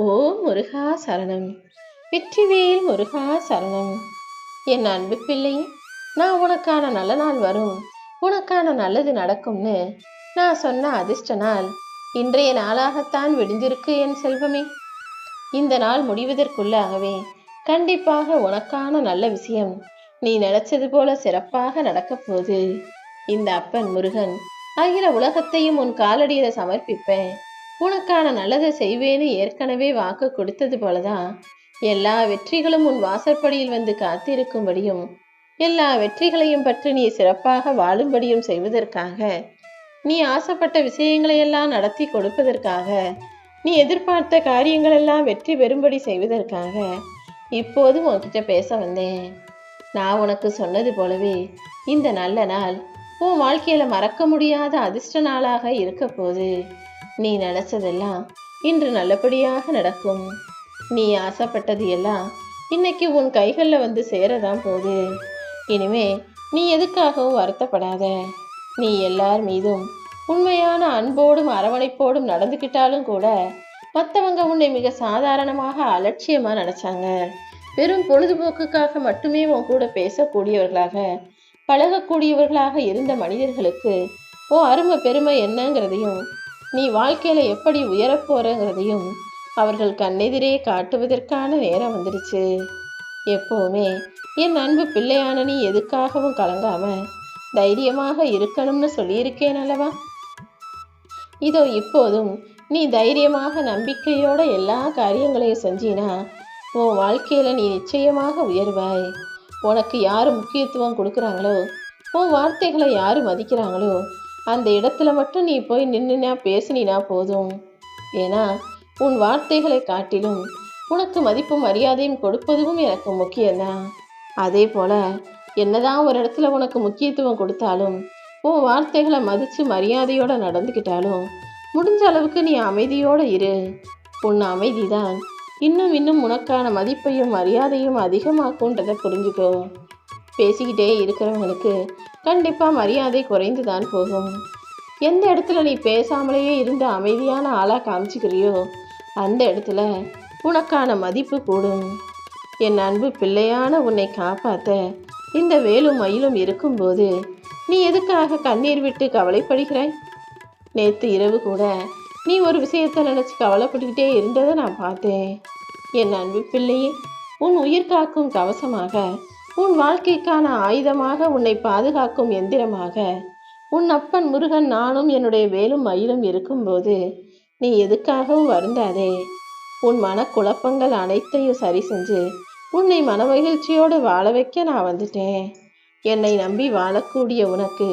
ஓ முருகா சரணம். வெற்றிவேல் முருகா சரணம். என் அன்பு பிள்ளை நான் உனக்கான நல்ல நாள் வரும். உனக்கான நல்லது நடக்கும்னு நான் சொன்ன அதிர்ஷ்ட நாள் இன்றைய நாளாகத்தான் விடிஞ்சிருக்கு என் செல்வமே. இந்த நாள் முடிவதற்குள்ளாகவே கண்டிப்பாக உனக்கான நல்ல விஷயம் நீ நினைச்சது போல சிறப்பாக நடக்கப் போகுது. இந்த அப்பன் முருகன் அகில உலகத்தையும் உன் காலடியில சமர்ப்பிப்பேன். உனக்கான நல்லதை செய்வேன்னு ஏற்கனவே வாக்கு கொடுத்தது போலதான் எல்லா வெற்றிகளும் உன் வாசற்படியில் வந்து காத்திருக்கும்படியும் எல்லா வெற்றிகளையும் பற்றி நீ சிறப்பாக வாழும்படியும் செய்வதற்காக நீ ஆசைப்பட்ட விஷயங்களையெல்லாம் நடத்தி கொடுப்பதற்காக நீ எதிர்பார்த்த காரியங்களெல்லாம் வெற்றி பெறும்படி செய்வதற்காக இப்போது உன்கிட்ட பேச வந்தேன். நான் உனக்கு சொன்னது போலவே இந்த நல்ல நாள் உன் வாழ்க்கையில மறக்க முடியாத அதிர்ஷ்ட நாளாக இருக்க போகுது. நீ நினைச்சதெல்லாம் இன்று நல்லபடியாக நடக்கும். நீ ஆசைப்பட்டது எல்லாம் இன்னைக்கு உன் கைகளில் வந்து சேரதான் போகுது. இனிமே நீ எதுக்காகவும் வருத்தப்படாத. நீ எல்லார் மீதும் உண்மையான அன்போடும் அரவணைப்போடும் நடந்துக்கிட்டாலும் கூட மற்றவங்க உன்னை மிக சாதாரணமாக அலட்சியமாக நினச்சாங்க. வெறும் பொழுதுபோக்குக்காக மட்டுமே உன் கூட பேசக்கூடியவர்களாக பழகக்கூடியவர்களாக இருந்த மனிதர்களுக்கு ஓ அருமை பெருமை என்னங்கிறதையும் நீ வாழ்க்கையில எப்படி உயரப் போறங்கிறதையும் அவர்கள் கண்ணெதிரே காட்டுவதற்கான நேரம் வந்துடுச்சு எப்போவுமே என் அன்பு பிள்ளையான நீ எதுக்காகவும் கலங்காம தைரியமாக இருக்கணும்னு சொல்லியிருக்கேன் அல்லவா? இதோ இப்போதும் நீ தைரியமாக நம்பிக்கையோட எல்லா காரியங்களையும் செஞ்சினா உன் வாழ்க்கையில நீ நிச்சயமாக உயர்வாய். உனக்கு யார் முக்கியத்துவம் கொடுக்குறாங்களோ உன் வார்த்தைகளை யார் மதிக்கிறாங்களோ அந்த இடத்துல மட்டும் நீ போய் நின்றுனா பேசினா போதும். ஏன்னா உன் வார்த்தைகளை காட்டிலும் உனக்கு மதிப்பும் மரியாதையும் கொடுப்பதும் எனக்கு முக்கியம்தான். அதே போல என்னதான் ஒரு இடத்துல உனக்கு முக்கியத்துவம் கொடுத்தாலும் உன் வார்த்தைகளை மதித்து மரியாதையோட நடந்துக்கிட்டாலும் முடிஞ்ச அளவுக்கு நீ அமைதியோடு இரு. உன் அமைதிதான் இன்னும் இன்னும் உனக்கான மதிப்பையும் மரியாதையும் அதிகமாக்குன்றதை புரிஞ்சுக்கோ. பேசிக்கிட்டே இருக்கிறவங்களுக்கு கண்டிப்பாக மரியாதை குறைந்து தான் போகும். எந்த இடத்துல நீ பேசாமலேயே இருந்து அமைதியான ஆளாக காமிச்சிக்கிறியோ அந்த இடத்துல உனக்கான மதிப்பு கூடும். என் அன்பு பிள்ளையான உன்னை காப்பாற்ற இந்த வேலும் மயிலும் இருக்கும்போது நீ எதுக்காக கண்ணீர் விட்டு கவலைப்படுகிறாய்? நேற்று இரவு கூட நீ ஒரு விஷயத்தை நினச்சி கவலைப்பட்டுக்கிட்டே இருந்ததை நான் பார்த்தேன். என் அன்பு பிள்ளையே உன் உயிர் காக்கும் கவசமாக உன் வாழ்க்கைக்கான ஆயுதமாக உன்னை பாதுகாக்கும் எந்திரமாக. உன் அப்பன் முருகன் நானும் என்னுடைய வேலும் மயிலும் இருக்கும்போது நீ எதுக்காகவும் வருந்தாதே. உன் மனக்குழப்பங்கள் அனைத்தையும் சரி செஞ்சு உன்னை மனமகிழ்ச்சியோடு வாழ வைக்க நான் வந்துட்டேன். என்னை நம்பி வாழக்கூடிய உனக்கு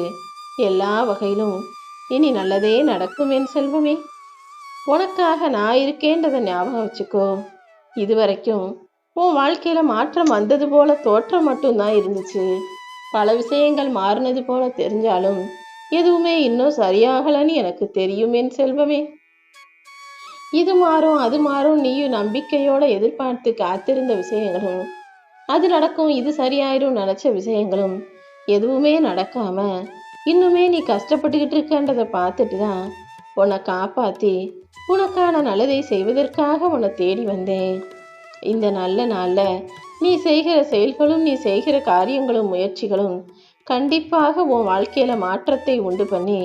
எல்லா வகையிலும் இனி நல்லதே நடக்கும் என் செல்வமே. உனக்காக நான் இருக்கேன்றதை ஞாபகம் வச்சுக்கோ. இதுவரைக்கும் உன் வாழ்க்கையில் மாற்றம் வந்தது போல தோற்றம் மட்டும்தான் இருந்துச்சு. பல விஷயங்கள் மாறினது போல தெரிஞ்சாலும் எதுவுமே இன்னும் சரியாகலன்னு எனக்கு தெரியும் செல்வமே. இது மாறும் அது மாறும் நீயும் நம்பிக்கையோட எதிர்பார்த்து காத்திருந்த விஷயங்களும் அது நடக்கும் இது சரியாயிரும் நினச்ச விஷயங்களும் எதுவுமே நடக்காம இன்னுமே நீ கஷ்டப்பட்டுக்கிட்டு இருக்கன்றதை பார்த்துட்டு தான் உன்னை காப்பாற்றி உனக்கான நல்லதை செய்வதற்காக உன்னை தேடி வந்தேன். இந்த நல்ல நாளில் நீ செய்கிற செயல்களும் நீ செய்கிற காரியங்களும் முயற்சிகளும் கண்டிப்பாக உன் வாழ்க்கையில் மாற்றத்தை உண்டு பண்ணி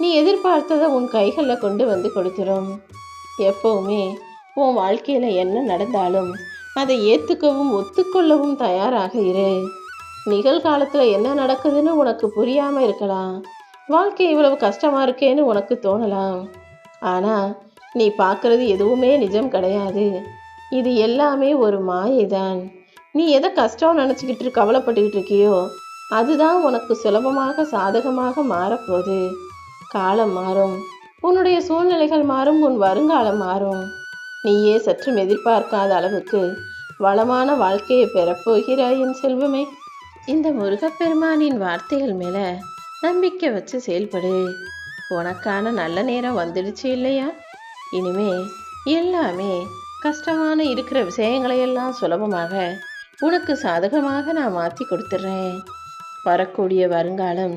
நீ எதிர்பார்த்ததை உன் கைகளில் கொண்டு வந்து கொடுத்துரும். எப்போவுமே உன் வாழ்க்கையில் என்ன நடந்தாலும் அதை ஏற்றுக்கவும் ஒத்துக்கொள்ளவும் தயாராக இரு. நிகழ்காலத்தில் என்ன நடக்குதுன்னு உனக்கு புரியாமல் இருக்கலாம். வாழ்க்கை இவ்வளவு கஷ்டமாக இருக்கேன்னு உனக்கு தோணலாம். ஆனால் நீ பார்க்கறது எதுவுமே நிஜம் கிடையாது. இது எல்லாமே ஒரு மாயைதான். நீ எதை கஷ்டம் நினச்சிக்கிட்டு கவலைப்பட்டுக்கிட்டு இருக்கியோ? அதுதான் உனக்கு சுலபமாக சாதகமாக மாறப்போகுது. காலம் மாறும். உன்னுடைய சூழ்நிலைகள் மாறும் உன் வருங்காலம் மாறும். நீயே சற்றும் எதிர்பார்க்காத அளவுக்கு வளமான வாழ்க்கையை பெறப்போகிறாய் என் செல்வமே. இந்த முருகப்பெருமானின் வார்த்தைகள் மேலே நம்பிக்கை வச்சு செயல்படு. உனக்கான நல்ல நேரம் வந்துடுச்சு இல்லையா? இனிமே எல்லாமே கஷ்டமான இருக்கிற விஷயங்களையெல்லாம் சுலபமாக உனக்கு சாதகமாக நான் மாற்றி கொடுத்துட்றேன். வரக்கூடிய வருங்காலம்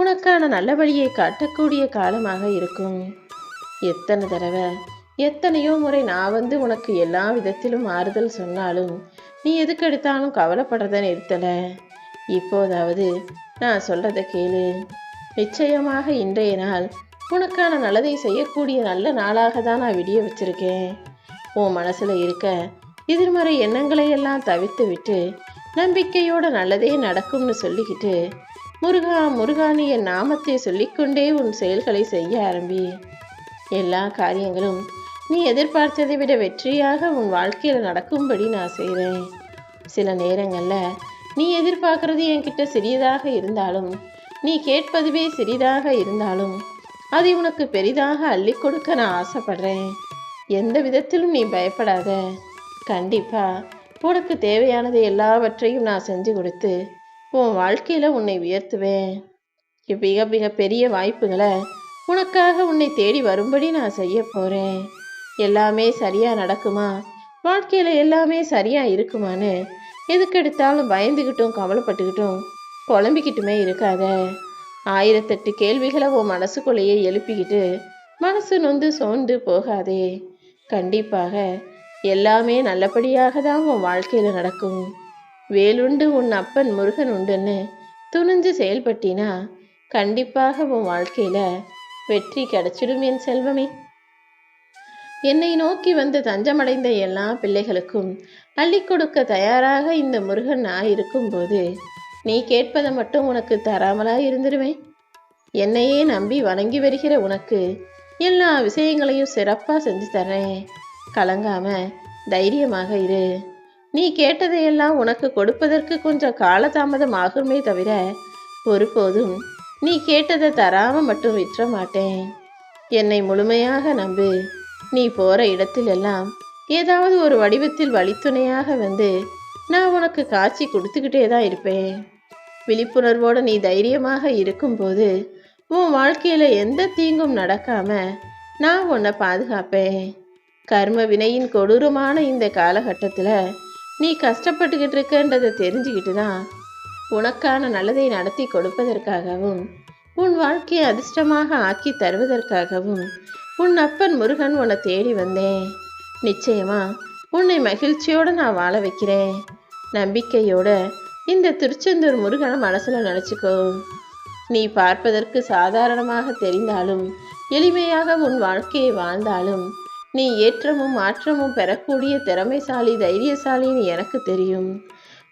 உனக்கான நல்ல வழியை காட்டக்கூடிய காலமாக இருக்கும். எத்தனை தடவை எத்தனையோ முறை நான் வந்து உனக்கு எல்லா விதத்திலும் ஆறுதல் சொன்னாலும் நீ எதுக்கு எடுத்தாலும் கவலைப்படுறத நிறுத்தலை. இப்போதாவது நான் சொல்கிறத கேளு. நிச்சயமாக இன்றைய நாள் உனக்கான நல்லதை செய்யக்கூடிய நல்ல நாளாக தான் நான் விடிய வச்சிருக்கேன். உன் மனசில் இருக்க எதிர்மறை எண்ணங்களை எல்லாம் தவிர்த்து விட்டு நம்பிக்கையோட நல்லதே நடக்கும்னு சொல்லிக்கிட்டு முருகா முருகானி என் நாமத்தை சொல்லிக்கொண்டே உன் செயல்களை செய்ய ஆரம்பி. எல்லா காரியங்களும் நீ எதிர்பார்த்ததை விட வெற்றியாக உன் வாழ்க்கையில் நடக்கும்படி நான் செய்கிறேன் சில நேரங்களில் நீ எதிர்பார்க்கறது என்கிட்ட சிறியதாக இருந்தாலும் நீ கேட்பதுவே சிறிதாக இருந்தாலும் அதை உனக்கு பெரிதாக அள்ளி கொடுக்க நான் ஆசைப்படுறேன். எந்த விதத்திலும் நீ பயப்படாத. கண்டிப்பா. உனக்கு தேவையானது எல்லாவற்றையும் நான் செஞ்சு கொடுத்து உன் வாழ்க்கையில உன்னை உயர்த்துவேன். மிக மிக பெரிய வாய்ப்புகளை உனக்காக உன்னை தேடி வரும்படி நான் செய்ய போறேன். எல்லாமே சரியா நடக்குமா? வாழ்க்கையில எல்லாமே சரியா இருக்குமான்னு எதுக்கெடுத்தாலும் பயந்துக்கிட்டும் கவலைப்பட்டுக்கிட்டும் குழம்பிக்கிட்டுமே இருக்காத. ஆயிரத்தெட்டு கேள்விகளை உன் மனசுக்குள்ளேயே எழுப்பிக்கிட்டு மனசு நொந்து சோர்ந்து போகாதே. கண்டிப்பாக எல்லாமே நல்லபடியாக தான் உன் வாழ்க்கையில நடக்கும். வேலுண்டு உன் அப்பன் முருகன் உண்டுன்னு துணிஞ்சு செயல்பட்டினா கண்டிப்பாக உன் வாழ்க்கையில வெற்றி கிடைச்சிடும் என் செல்வமே. என்னை நோக்கி வந்து தஞ்சமடைந்த எல்லா பிள்ளைகளுக்கும் அள்ளி கொடுக்க தயாராக இந்த முருகன் நான் இருக்கும்போது நீ கேட்பதை மட்டும் உனக்கு தராமலா இருந்துருவேன். என்னையே நம்பி வணங்கி வருகிற உனக்கு எல்லா விஷயங்களையும் சிறப்பாக செஞ்சு தரேன் கலங்காம தைரியமாக இரு. நீ கேட்டதையெல்லாம் உனக்கு கொடுப்பதற்கு கொஞ்சம் காலதாமதம் ஆகுமே தவிர ஒருபோதும் நீ கேட்டதை தராம மட்டும் விற்ற மாட்டேன். என்னை முழுமையாக நம்பு. நீ போற இடத்திலெல்லாம் ஏதாவது ஒரு வடிவத்தில் வழித்துணையாக வந்து நான் உனக்கு காட்சி கொடுத்துக்கிட்டே தான் இருப்பேன். விழிப்புணர்வோடு நீ தைரியமாக இருக்கும்போது உன் வாழ்க்கையில் எந்த தீங்கும் நடக்காம நான் உன்னை பாதுகாப்பேன். கர்ம வினையின் கொடூரமான இந்த காலகட்டத்தில் நீ கஷ்டப்பட்டுக்கிட்டு இருக்கன்றதை தெரிஞ்சுக்கிட்டு தான் உனக்கான நல்லதை நடத்தி கொடுப்பதற்காகவும் உன் வாழ்க்கையை அதிர்ஷ்டமாக ஆக்கி தருவதற்காகவும் உன் அப்பன் முருகன் உன்னை தேடி வந்தேன். நிச்சயமா உன்னை மகிழ்ச்சியோடு நான் வாழ வைக்கிறேன். நம்பிக்கையோட இந்த திருச்செந்தூர் முருகனை மனசில் நினச்சிக்கோ. நீ பார்ப்பதற்கு சாதாரணமாக தெரிந்தாலும் எளிமையாக உன் வாழ்க்கையை வாழ்ந்தாலும் நீ ஏற்றமும் மாற்றமும் பெறக்கூடிய திறமைசாலி தைரியசாலின்னு எனக்கு தெரியும்.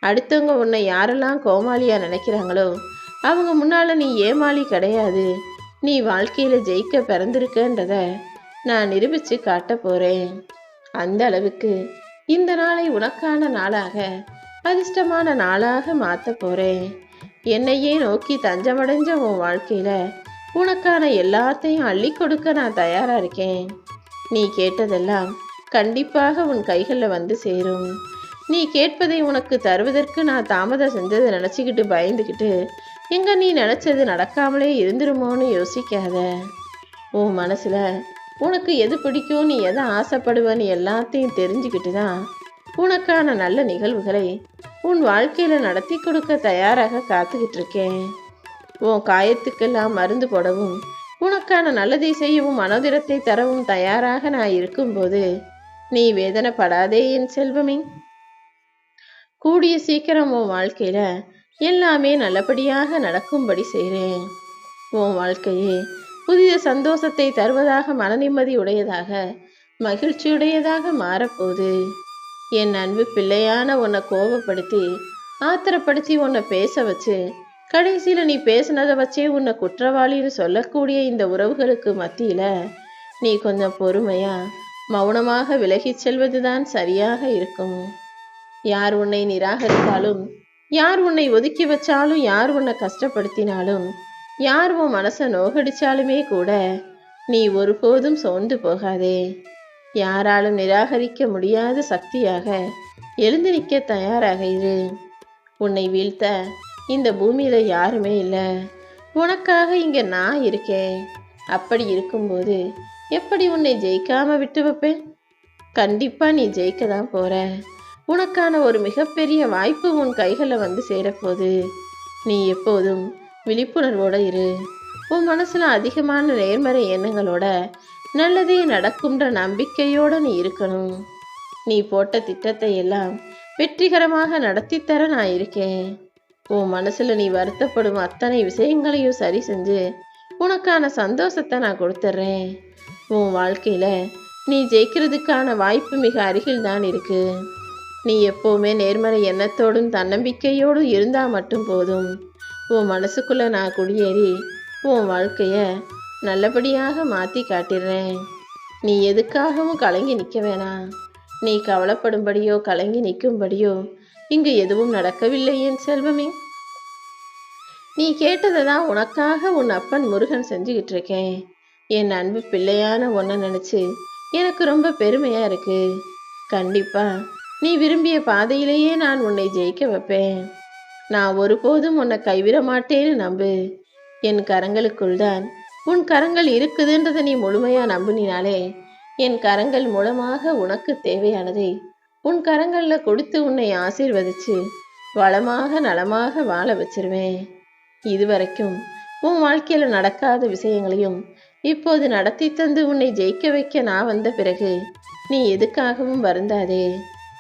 அடுத்தவங்க உன்னை யாரெல்லாம் கோமாளியா நினைக்கிறாங்களோ அவங்க முன்னால் நீ ஏமாளி கிடையாது. நீ வாழ்க்கையில் ஜெயிக்க பிறந்திருக்கன்றத நான் நிரூபித்து காட்ட போகிறேன் அந்த அளவுக்கு இந்த நாளை உனக்கான நாளாக அதிர்ஷ்டமான நாளாக மாற்ற போகிறேன் என்னையே நோக்கி தஞ்சமடைஞ்ச உன் வாழ்க்கையில உனக்கான எல்லாத்தையும் அள்ளி கொடுக்க நான் தயாரா இருக்கேன். நீ கேட்டதெல்லாம் கண்டிப்பாக உன் கைகளில் வந்து சேரும். நீ கேட்பதை உனக்கு தருவதற்கு நான் தாமதம் செஞ்சதை நினச்சிக்கிட்டு பயந்துக்கிட்டு எங்க நீ நினச்சது நடக்காமலே இருந்துருமோன்னு யோசிக்காத. உன் மனசில் உனக்கு எது பிடிக்கும் நீ எதை ஆசைப்படுவன்னு எல்லாத்தையும் தெரிஞ்சுக்கிட்டு தான் உனக்கான நல்ல நிகழ்வுகளை உன் வாழ்க்கையில் நடத்தி கொடுக்க தயாராக காத்துக்கிட்டு இருக்கேன். உன் காயத்துக்கெல்லாம் மருந்து போடவும் உனக்கான நல்லதை செய்யவும் மனோதிரத்தை தரவும் தயாராக நான் இருக்கும்போது நீ வேதனைப்படாதே என் செல்வமே. கூடிய சீக்கிரம் உன் வாழ்க்கையில எல்லாமே நல்லபடியாக நடக்கும்படி செய்கிறேன் உன் வாழ்க்கையே புதிய சந்தோஷத்தை தருவதாக மன நிம்மதி உடையதாக மகிழ்ச்சியுடையதாக மாறப்போகுது. என் அன்பு பிள்ளையான உன்னை கோபப்படுத்தி ஆத்திரப்படுத்தி உன்னை பேச வச்சு கடைசியில் நீ பேசுனதை வச்சே உன்னை குற்றவாளின்னு சொல்லக்கூடிய இந்த உறவுகளுக்கு மத்தியில் நீ கொஞ்சம் பொறுமையா மௌனமாக விலகிச் செல்வதுதான் சரியாக இருக்கும். யார் உன்னை நிராகரித்தாலும் யார் உன்னை ஒதுக்கி வச்சாலும் யார் உன்னை கஷ்டப்படுத்தினாலும் யார் உன் மனசை நோகடிச்சாலுமே கூட நீ ஒருபோதும் சோர்ந்து போகாதே. யாராலும் நிராகரிக்க முடியாத சக்தியாக எழுந்து நிற்க தயாராக இரு. உன்னை வீழ்த்த இந்த பூமியில் யாருமே இல்லை. உனக்காக இங்கே நான் இருக்கேன். அப்படி இருக்கும்போது எப்படி உன்னை ஜெயிக்காம விட்டு வைப்பேன்? கண்டிப்பாக நீ ஜெயிக்க தான் போற. உனக்கான ஒரு மிகப்பெரிய வாய்ப்பு உன் கைகளில் வந்து சேரப்போகுது. நீ எப்போதும் விழிப்புணர்வோடு இரு. உன் மனசில் அதிகமான நேர்மறை எண்ணங்களோட நல்லதே நடக்கும்ன்ற நம்பிக்கையோட நீ இருக்கணும். நீ போட்ட திட்டத்தை எல்லாம் வெற்றிகரமாக நடத்தி தர நான் இருக்கேன். உன் மனசுல நீ வருத்தப்படும் அத்தனை விஷயங்களையும் சரி செஞ்சு உனக்கான சந்தோஷத்தை நான் கொடுத்துட்றேன் உன் வாழ்க்கையில நீ ஜெயிக்கிறதுக்கான வாய்ப்பு மிக அருகில் தான் இருக்கு. நீ எப்போவுமே நேர்மறை எண்ணத்தோடும் தன்னம்பிக்கையோடும் இருந்தா மட்டும் போதும். உன் மனசுக்குள்ள நான் குடியேறி உன் வாழ்க்கைய நல்லபடியாக மாற்றி காட்டிடுறேன் நீ எதுக்காகவும் கலங்கி நிற்க வேணாம். நீ கவலைப்படும்படியோ கலங்கி நிற்கும்படியோ இங்கு எதுவும் நடக்கவில்லை என் செல்வமே. நீ கேட்டதை தான் உனக்காக உன் அப்பன் முருகன் செஞ்சுக்கிட்டு இருக்கேன். என் அன்பு பிள்ளையான ஒன்றை நினச்சி எனக்கு ரொம்ப பெருமையாக இருக்கு. கண்டிப்பாக நீ விரும்பிய பாதையிலேயே நான் உன்னை ஜெயிக்க வைப்பேன். நான் ஒருபோதும் உன்னை கைவிட மாட்டேன்னு நம்பு. என் கரங்களுக்குள் தான் உன் கரங்கள் இருக்குதுன்றதை நீ முழுமையா நம்பினாலே என் கரங்கள் மூலமாக உனக்கு தேவையானதை உன் கரங்கள்ல கொடுத்து உன்னை ஆசீர்வதிச்சு வளமாக நலமாக வாழ வச்சிருவேன். இதுவரைக்கும் உன் வாழ்க்கையில நடக்காத விஷயங்களையும் இப்போது நடத்தி தந்து உன்னை ஜெயிக்க வைக்க நான் வந்த பிறகு நீ எதுக்காகவும் வருந்தாதே.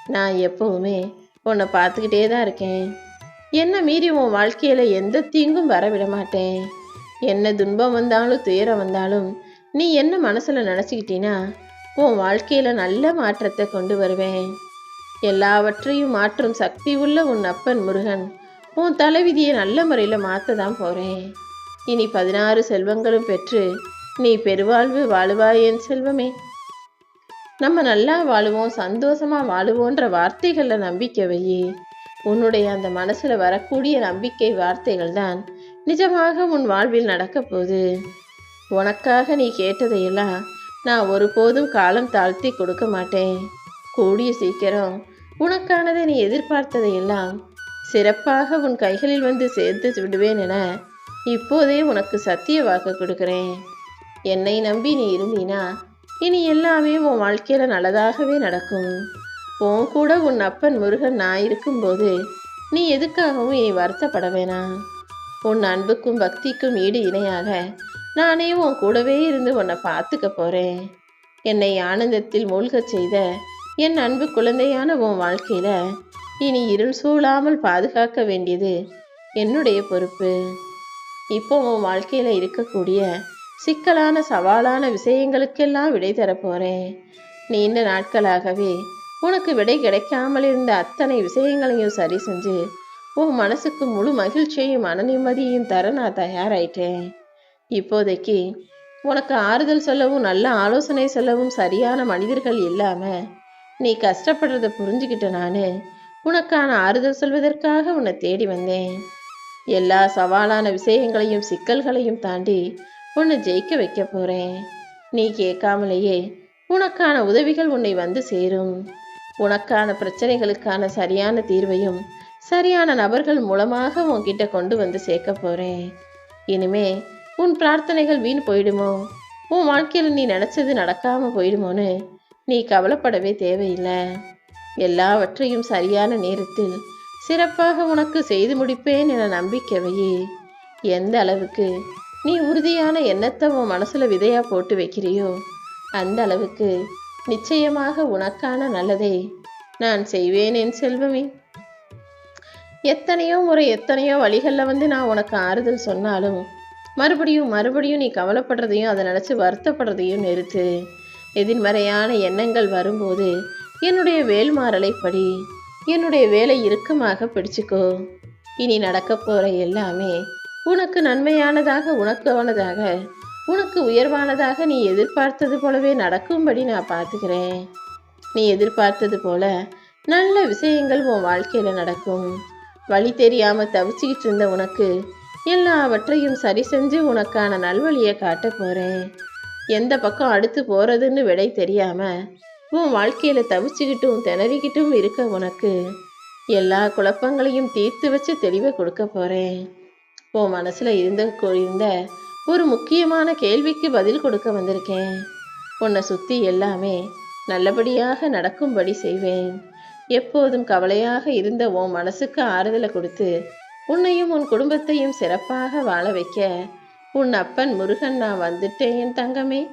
நான் எப்பவுமே உன்னை பார்த்துக்கிட்டே தான் இருக்கேன். என்ன மீறி உன் வாழ்க்கையில எந்த தீங்கும் வர விட மாட்டேன். என்ன துன்பம் வந்தாலும் துயரம் வந்தாலும் நீ என்ன மனசில் நினச்சிக்கிட்டீன்னா உன் வாழ்க்கையில் நல்ல மாற்றத்தை கொண்டு வருவேன். எல்லாவற்றையும் மாற்றும் சக்தி உள்ள உன் அப்பன் முருகன் உன் தலைவிதியை நல்ல முறையில் மாற்ற தான் போகிறேன் இனி பதினாறு செல்வங்களும் பெற்று நீ பெருவாழ்வு வாழுவாய் என் செல்வமே. நம்ம நல்லா வாழுவோம் சந்தோஷமாக வாழுவோன்ற வார்த்தைகளில் நம்பிக்கை வையே உன்னுடைய அந்த மனசில் வரக்கூடிய நம்பிக்கை வார்த்தைகள் தான் நிஜமாக உன் வாழ்வில் நடக்கப் போகுது உனக்காக நீ கேட்டதையெல்லாம் நான் ஒருபோதும் காலம் தாழ்த்தி கொடுக்க மாட்டேன். கூடிய சீக்கிரம் உனக்கானதை நீ எதிர்பார்த்ததையெல்லாம் சிறப்பாக உன் கைகளில் வந்து சேர்த்து விடுவேன் என இப்போதே உனக்கு சத்திய வாக்கு கொடுக்குறேன். என்னை நம்பி நீ இருந்தீனா இனி எல்லாமே உன் வாழ்க்கையில் நல்லதாகவே நடக்கும். உன் கூட உன் அப்பன் முருகன் நான் இருக்கும்போது நீ எதுக்காகவும் இனி வருத்தப்பட வேணாம். உன் அன்புக்கும் பக்திக்கும் ஈடு இணையாக நானே உன் கூடவே இருந்து உன்னை பார்த்துக்க போறேன். என்னை ஆனந்தத்தில் மூழ்கச் செய்த என் அன்பு குழந்தையான உன் வாழ்க்கையில இனி இருள் சூழாமல் பாதுகாக்க வேண்டியது என்னுடைய பொறுப்பு. இப்போ உன் வாழ்க்கையில இருக்கக்கூடிய சிக்கலான சவாலான விஷயங்களுக்கெல்லாம் விடை தரப்போறேன் நீண்ட நாட்களாகவே உனக்கு விடை கிடைக்காமல் இருந்த அத்தனை விஷயங்களையும் சரி செஞ்சு உன் மனசுக்கு முழு மகிழ்ச்சியையும் மன நிம்மதியையும் தர நான் தயாராயிட்டேன். இப்போதைக்கு உனக்கு ஆறுதல் சொல்லவும் நல்ல ஆலோசனை சொல்லவும் சரியான மனிதர்கள் இல்லாமல் நீ கஷ்டப்படுறத புரிஞ்சுக்கிட்ட நான் உனக்கான ஆறுதல் சொல்வதற்காக உன்னை தேடி வந்தேன். எல்லா சவாலான விஷயங்களையும் சிக்கல்களையும் தாண்டி உன்னை ஜெயிக்க வைக்க போகிறேன் நீ கேட்காமலேயே உனக்கான உதவிகள் உன்னை வந்து சேரும். உனக்கான பிரச்சனைகளுக்கான சரியான தீர்வையும் சரியான நபர்கள் மூலமாக உன்கிட்ட கொண்டு வந்து சேர்க்க போறேன். இனிமே உன் பிரார்த்தனைகள் வீண் போயிடுமோ? உன் வாழ்க்கையில் நீ நினைச்சது நடக்காம போயிடுமோன்னு நீ கவலைப்படவே தேவையில்லை. எல்லாவற்றையும் சரியான நேரத்தில் சிறப்பாக உனக்கு செய்து முடிப்பேன் என நம்பிக்கை வையே. எந்த அளவுக்கு நீ உறுதியான எண்ணத்தை உன் மனசுல விதையா போட்டு வைக்கிறியோ அந்த அளவுக்கு நிச்சயமாக உனக்கான நல்லதை நான் செய்வேன் என் செல்வமே. எத்தனையோ முறை எத்தனையோ வழிகளில் வந்து நான் உனக்கு ஆறுதல் சொன்னாலும் மறுபடியும் மறுபடியும் நீ கவலைப்படுறதையும் அதை நினச்சி வருத்தப்படுறதையும் நிறுத்து. எதிர்மறையான எண்ணங்கள் வரும்போது என்னுடைய வேல்மாறலை படி என்னுடைய வேலை இறுக்கமாக பிடிச்சிக்கோ. இனி நடக்க போகிற எல்லாமே உனக்கு நன்மையானதாக உனக்கானதாக உனக்கு உயர்வானதாக நீ எதிர்பார்த்தது போலவே நடக்கும்படி நான் பார்த்துக்கிறேன். நீ எதிர்பார்த்தது போல நல்ல விஷயங்கள் உன் வாழ்க்கையில் நடக்கும். வழி தெரியாம தவிச்சுக்கிட்டு இருந்த உனக்கு எல்லாவற்றையும் சரி செஞ்சு உனக்கான நல்வழியை காட்ட போறேன். எந்த பக்கம் அடுத்து போறதுன்னு விடை தெரியாம உன் வாழ்க்கையில தவிச்சுக்கிட்டும் திணறிக்கிட்டும் இருக்க உனக்கு எல்லா குழப்பங்களையும் தீர்த்து வச்சு தெளிவை கொடுக்க போறேன். உன் மனசுல இருந்த இருந்த ஒரு முக்கியமான கேள்விக்கு பதில் கொடுக்க வந்திருக்கேன். உன்னை சுத்தி எல்லாமே நல்லபடியாக நடக்கும்படி செய்வேன். எப்போதும் கவலையாக இருந்த உன் மனசுக்கு ஆறுதலை கொடுத்து உன்னையும் உன் குடும்பத்தையும் சிறப்பாக வாழ வைக்க உன் அப்பன் முருகன் நான் வந்துட்டேன் என் தங்கமே.